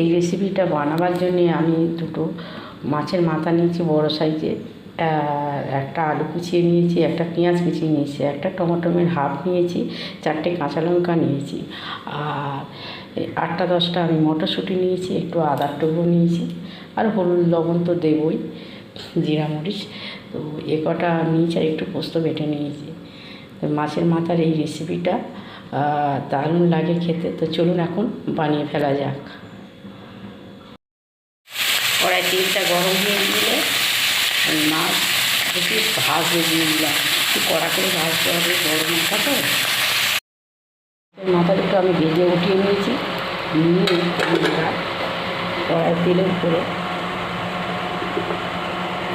এই রেসিপিটা বানাবার জন্যে আমি দুটো মাছের মাথা নিয়েছি, বড় সাইজের আর একটা আলু কুচিয়ে নিয়েছি, একটা পেঁয়াজ কুচিয়ে নিয়েছি, একটা টমেটোমের হাফ নিয়েছি, চারটে কাঁচা লঙ্কা নিয়েছি। আর আটটা দশটা আমি মটরশুঁটি নিয়েছি, একটু আদার টুকরো নিয়েছি, আর হলুদ লবণ তো দেবই জিরা মরিচ তো এ কটা নিয়েছি আর একটু পোস্ত বেটে নিয়েছি। তো মাছের মাথার এই রেসিপিটা দারুণ লাগে খেতে। তো চলুন এখন বানিয়ে ফেলা যাক। কড়াই তেলটা গরম হয়ে গেলে ওই মাছ একটু ভাজতে দিয়ে দিলাম একটু কড়া করে ভাজতে হবে বড় মাথা তো। মাথা দুটো আমি ভেজে উঠিয়ে নিয়েছি। নিয়ে কড়াই তেলের উপরে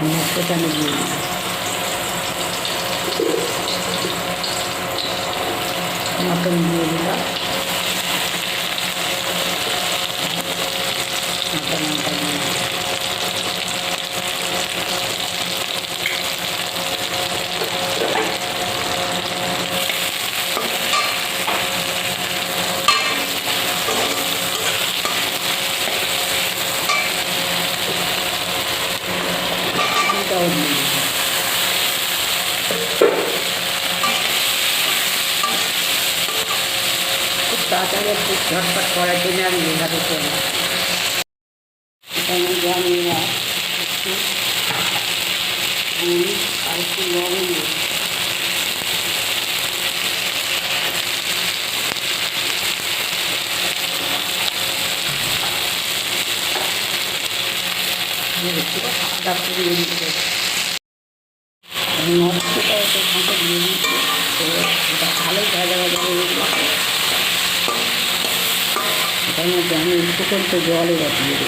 মাছটা আমি দিয়ে দিলাম। মটন দিয়ে দিলাম মটন মাথা দিয়ে দিলাম চিকেনটাও দিয়ে দিলাম খুব তাড়াতাড়ি একটু ঝটপট করার জন্য আমি এভাবে করি এখানে আমি আর একটু লবণ দিই তো ভালোই আমি একটু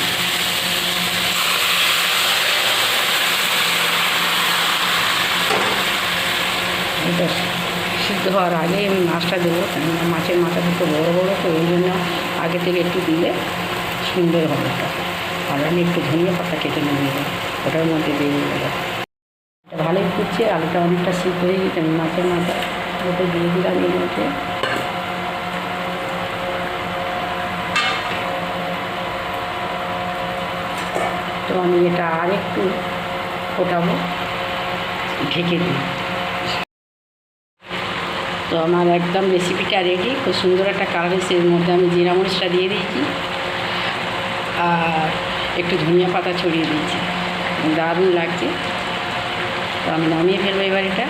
এটা সিদ্ধ হওয়ার আগে আমি মাছটা দেবো মাছের মাথা দুটো বড়ো বড়ো, তো ওই জন্য আগে থেকে একটু দিলে সুন্দর হবে। আর আমি একটু ধনিয়া পাতা কেটে নিয়ে ওটার মধ্যে দিয়ে এটা ভালোই ফুটছে, আলুটা অনেকটা সিদ্ধ হয়ে গেছে মাছের মাথা ওটা দিয়ে দিলাম এর মধ্যে। তো আমি এটা আর একটু ফোটাবো, ঢেকে দিই তো আমার একদম রেসিপিটা রেডি খুব সুন্দর একটা কালার এসে এর মধ্যে আমি জিরা মরিচটা দিয়ে দিয়েছি। আর একটু ধনিয়া পাতা ছড়িয়ে দিয়েছি। দারুণ লাগছে। তো আমি নামিয়ে ফেলব এবার এটা